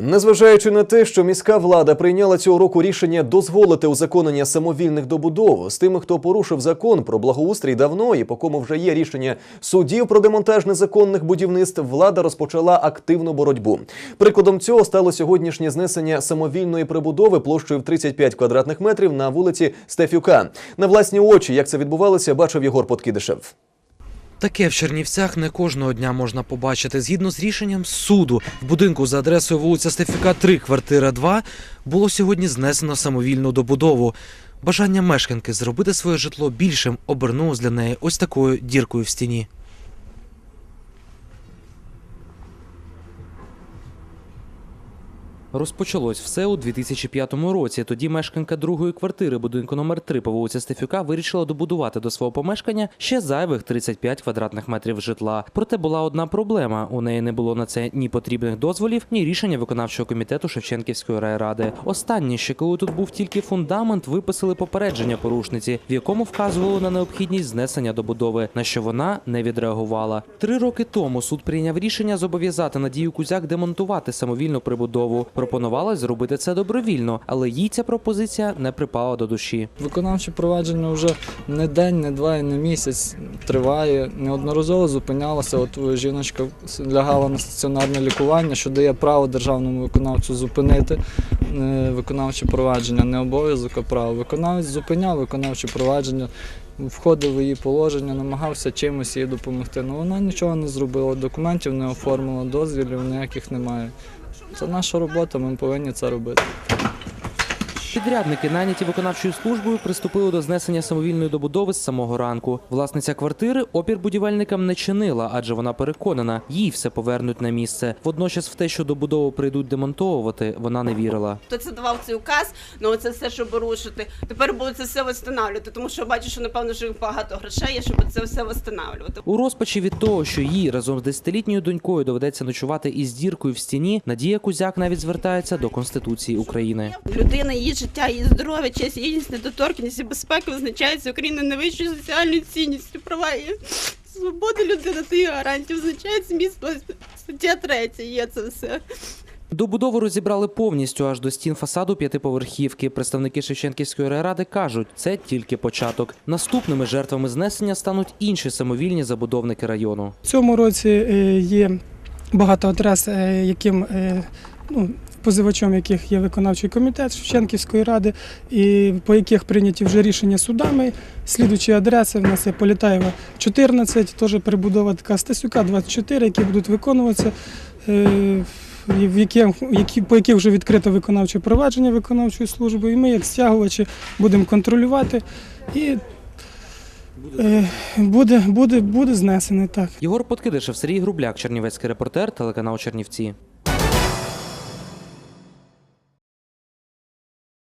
Незважаючи на те, що міська влада прийняла цього року рішення дозволити узаконення самовільних добудов з тими, хто порушив закон про благоустрій давно і по кому вже є рішення судів про демонтаж незаконних будівництв, влада розпочала активну боротьбу. Прикладом цього стало сьогоднішнє знесення самовільної прибудови площею в 35 квадратних метрів на вулиці Стефюка. На власні очі, як це відбувалося, бачив Єгор Подкидишев. Таке в Чернівцях не кожного дня можна побачити. Згідно з рішенням суду, в будинку за адресою вулиця Стефіка 3, квартира 2, було сьогодні знесено самовільну добудову. Бажання мешканки зробити своє житло більшим обернулось для неї ось такою діркою в стіні. Розпочалось все у 2005 році. Тоді мешканка другої квартири будинку номер 3 по вулиці Стефюка вирішила добудувати до свого помешкання ще зайвих 35 квадратних метрів житла. Проте була одна проблема: у неї не було на це ні потрібних дозволів, ні рішення виконавчого комітету Шевченківської райради. Останнє, ще коли тут був тільки фундамент, виписали попередження порушниці, в якому вказували на необхідність знесення добудови, на що вона не відреагувала. Три роки тому суд прийняв рішення зобов'язати Надію Кузяк демонтувати самовільну прибудову. Пропонувала зробити це добровільно, але їй ця пропозиція не припала до душі. Виконавче провадження вже не день, не два і не місяць триває. Неодноразово зупинялося. От е, жіночка лягала на стаціонарне лікування, що дає право державному виконавцю зупинити е, виконавче провадження, не обов'язок, а право. Виконавець зупиняв виконавче провадження, входив в її положення, намагався чимось їй допомогти. але вона нічого не зробила, документів не оформила, дозвілів ніяких немає. Це наша робота, ми повинні це робити. Підрядники, найняті виконавчою службою, приступили до знесення самовільної добудови з самого ранку. Власниця квартири опір будівельникам не чинила, адже вона переконана, їй все повернуть на місце. Водночас, в те, що добудову прийдуть демонтовувати, вона не вірила. Хто це давав цей указ, ну це все, щоб рушити. Тепер будуть це все встановлювати, тому що бачу, що напевно що багато грошей є, щоб це все встановлювати. У розпачі від того, що їй разом з десятилітньою донькою доведеться ночувати із діркою в стіні, Надія Кузяк навіть звертається до Конституції України. Людина, її життя, її здоров'я, честь, гідність, недоторкність і безпека визначається Україна найвищою соціальною цінністю. Права і свободи людини та її гарантії визначається місто стаття 3. Є це все. Добудову розібрали повністю аж до стін фасаду п'ятиповерхівки. Представники Шевченківської райради кажуть, це тільки початок. Наступними жертвами знесення стануть інші самовільні забудовники району. В цьому році е, є багато адрес, е, яким е, ну, позивачом яких є виконавчий комітет Шевченківської ради, і по яких прийняті вже рішення судами. Слідуючі адреси в нас є Політаєва 14, теж перебудова така Стасюка 24, які будуть виконуватися. е, В які, які, по яких вже відкрито виконавче провадження виконавчої служби, і ми, як стягувачі, будемо контролювати. І е, буде, буде, буде знесений так. Єгор Подкидишев, Сергій Грубляк, Чернівецький репортер, телеканал Чернівці.